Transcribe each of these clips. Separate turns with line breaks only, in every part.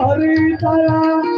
हरी तारा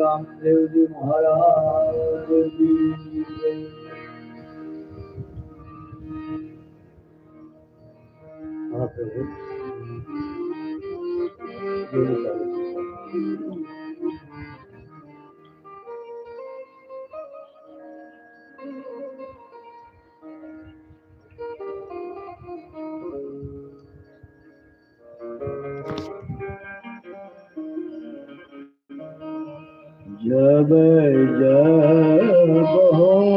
रामदेव जी महाराज जब जब होई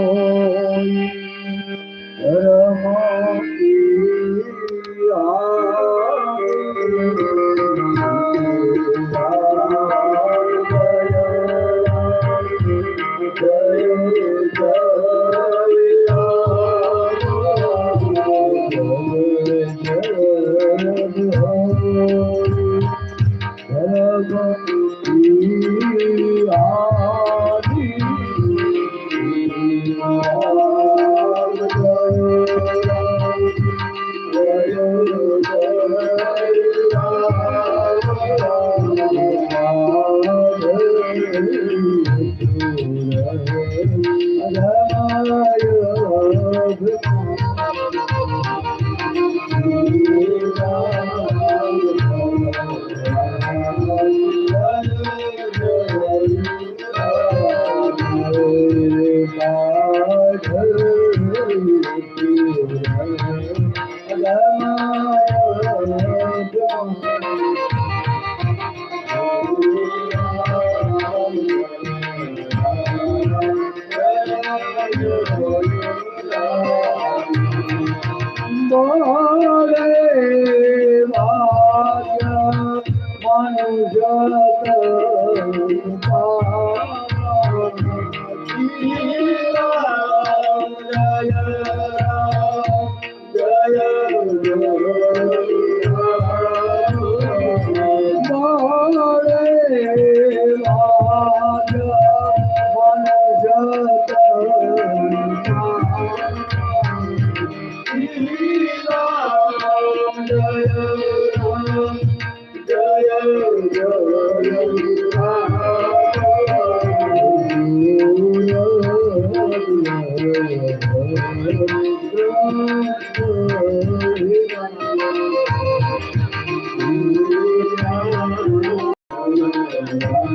Hare Vaya Manujata Jaya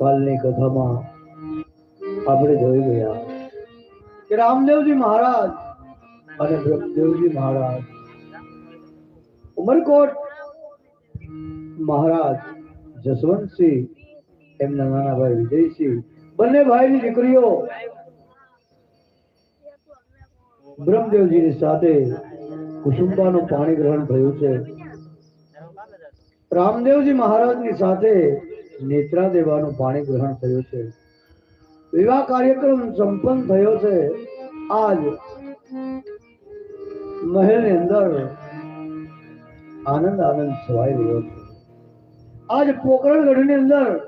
કાલની કથામાં આપણે જોઈ ગયા કે રામદેવજી મહારાજ અને બ્રહ્મદેવજી મહારાજ, ઉમરકોટ મહારાજ, જસવંતસિંહ, એમના નાના ભાઈ વિજયસિંહ, બંને ભાઈની દીકરીઓ બ્રહ્મદેવજીની સાથે કુસુંબાનું પાણી ગ્રહણ થયું છે. રામદેવજી મહારાજની સાથે નેત્રા દેવાનું પાણી ગ્રહણ થયું છે. વિવાહ કાર્યક્રમ સંપન્ન થયો છે. આજ મહેલની અંદર આનંદ આનંદ છવાઈ રહ્યો છે. આજ પોકરણગઢની અંદર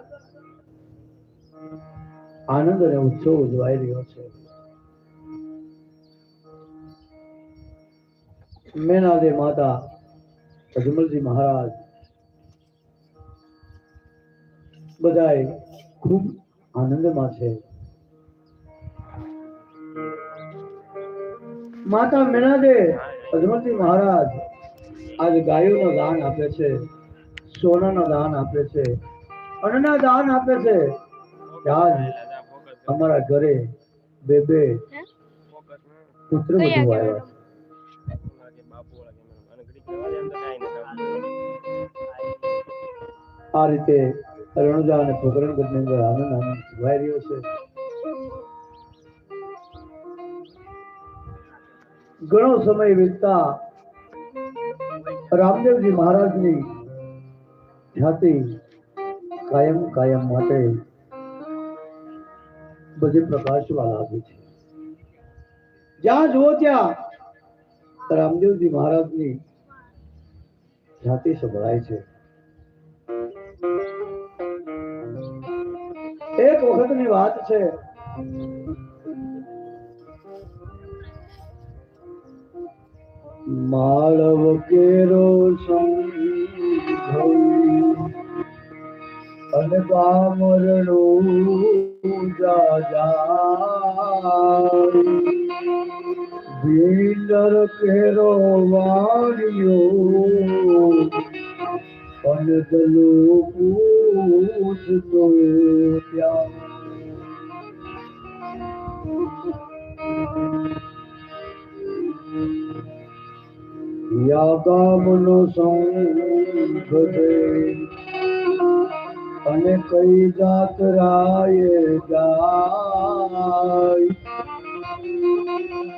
આનંદ અને ઉત્સવ ઉજવાઈ રહ્યો છે. મેનાદે માતા અજમલજી મહારાજ બધાય ખૂબ આનંદમાં છે. માતા મેનાદે અજમતી મહારાજ આજે ગાયોનો દાન આપે છે સોનાનો દાન આપે છે અન્નના દાન આપે છે. આજ અમારા ઘરે બે બે પુત્ર બધું આવ્યા. છે આ રીતે રણુજા અને પોકરણગઢની અંદર આનંદ આનંદ છવાઈ રહ્યો છે. ઘણો સમય વીતતા રામદેવજી મહારાજની ખ્યાતિ કાયમ કાયમ માટે બધી પ્રકાશવા લાગી છે. જ્યાં જુઓ ત્યાં રામદેવજી મહારાજની ખ્યાતિ સંભળાય છે. એક વખતની વાત છે. માળવ કેરો અને જાય ભીંડર કેરો વાણિયો અને દલો પૂછતો ત્યાં યા ગામનો સંઘ અને કઈ જાત રાય જાય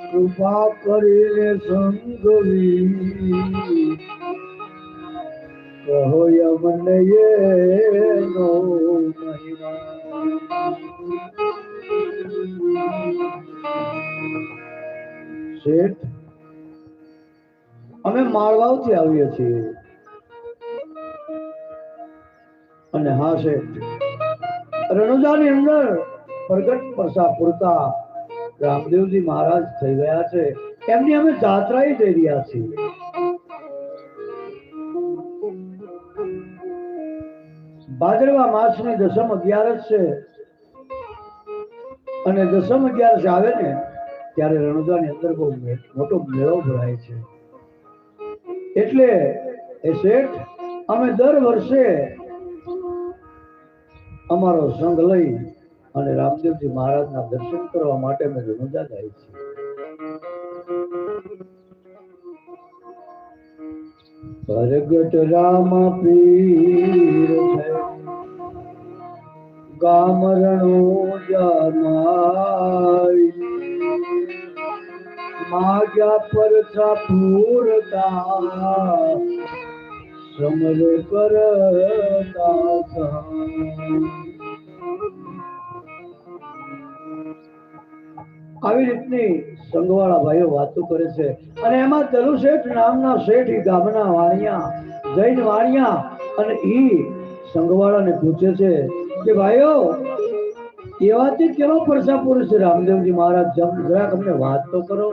કૃપા કરીને સંગવી કહો યમને અમે માળવાવથી આવીએ છીએ. અને હા છે, રણુજાની અંદર પ્રગટ પરસા પૂરતા રામદેવજી મહારાજ થઈ ગયા છે. એમની અમે જાત્રા જઈ રહ્યા છીએ. ભાદરવા માસની દસમ અગિયારસ છે. અને દસમ અગિયારસ આવે ને, ત્યારે રણુજાની અંદર બહુ મોટો મેળો ભરાય છે. એટલે શેઠ, અમે દર વર્ષે અમારો સંઘ લઈ અને રામદેવજી મહારાજના દર્શન કરવા માટે અમે રણુજા જાય છે પ્રગટ રામ પીર ગામ રણો જમાઈ. માગ્યા પરછા પૂરતા સમર કરતા આવી રીતની સંઘવાળા ભાઈઓ વાતો કરે છે. અને એમાં તલુ શેઠ નામના શેઠ ગામના વાણિયા, જૈન વાણિયા અને ઈ સંઘવાળાને પૂછે છે કે ભાઈઓ એવાથી કેવો પરસા પુરુષ રામદેવજી મહારાજ જરાક અમને વાત તો કરો.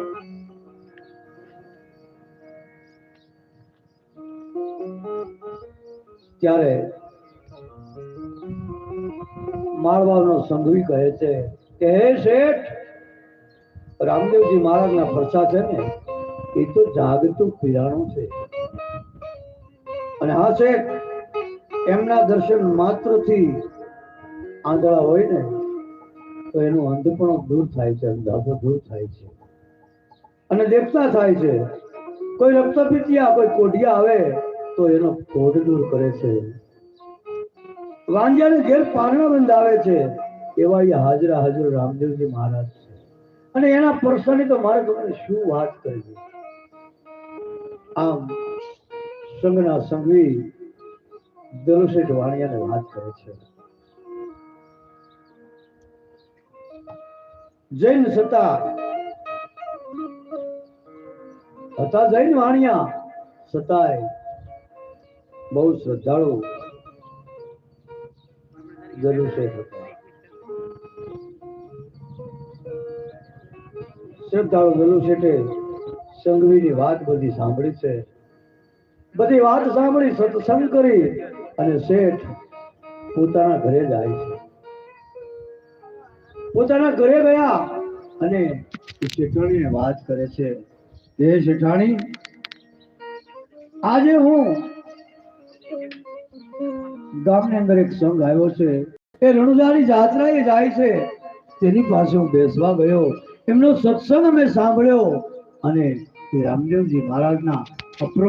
ત્યારે માળવાનો સંઘવી કહે છે કે હે શેઠ, રામદેવજી મહારાજના ફરસા છે ને, એ તો જાગતું પીરાણું છે. અને હા શેઠ, એમના દર્શન માત્રથી આંધળા હોય ને, તો એનું અંધપણું દૂર થાય છે અંધાપો દૂર થાય છે. અને દેખતા થાય છે, કોઈ રક્તપીતિયા કોઈ કોઢિયા આવે તો એનો કોઢ દૂર કરે છે. વાંજાને ઘેર પારણા બંધાવે છે. એવા એ હાજરા હાજર રામદેવજી મહારાજ છે. અને એના પ્રસંગે તો મારે તમને શું વાત કરવી? આમ સંઘના સંઘવી દલશેઠ વાણિયાને વાત કરે છે. જૈન સતા હતા જૈન વાણિયા? છતાંય બહુ શ્રદ્ધાળુ જલુસે શ્રદ્ધાળુ દલશેઠે સંઘવીની વાત બધી સાંભળી છે. બધી વાત સાંભળી સત્સંગ કરી અને શેઠ પોતાના ઘરે જાય છે. પોતાના ઘરે ગયા અને શેઠાણીને વાત કરે છે. હે શેઠાણી, આજે હું ગામની અંદર એક સંઘ આવ્યો છે. એ રણુજાની જાત્રાએ જાય છે. તેની પાસે હું બેસવા ગયો. એમનો સત્સંગ મેં સાંભળ્યો અને રામદેવજી મહારાજના અપ્ર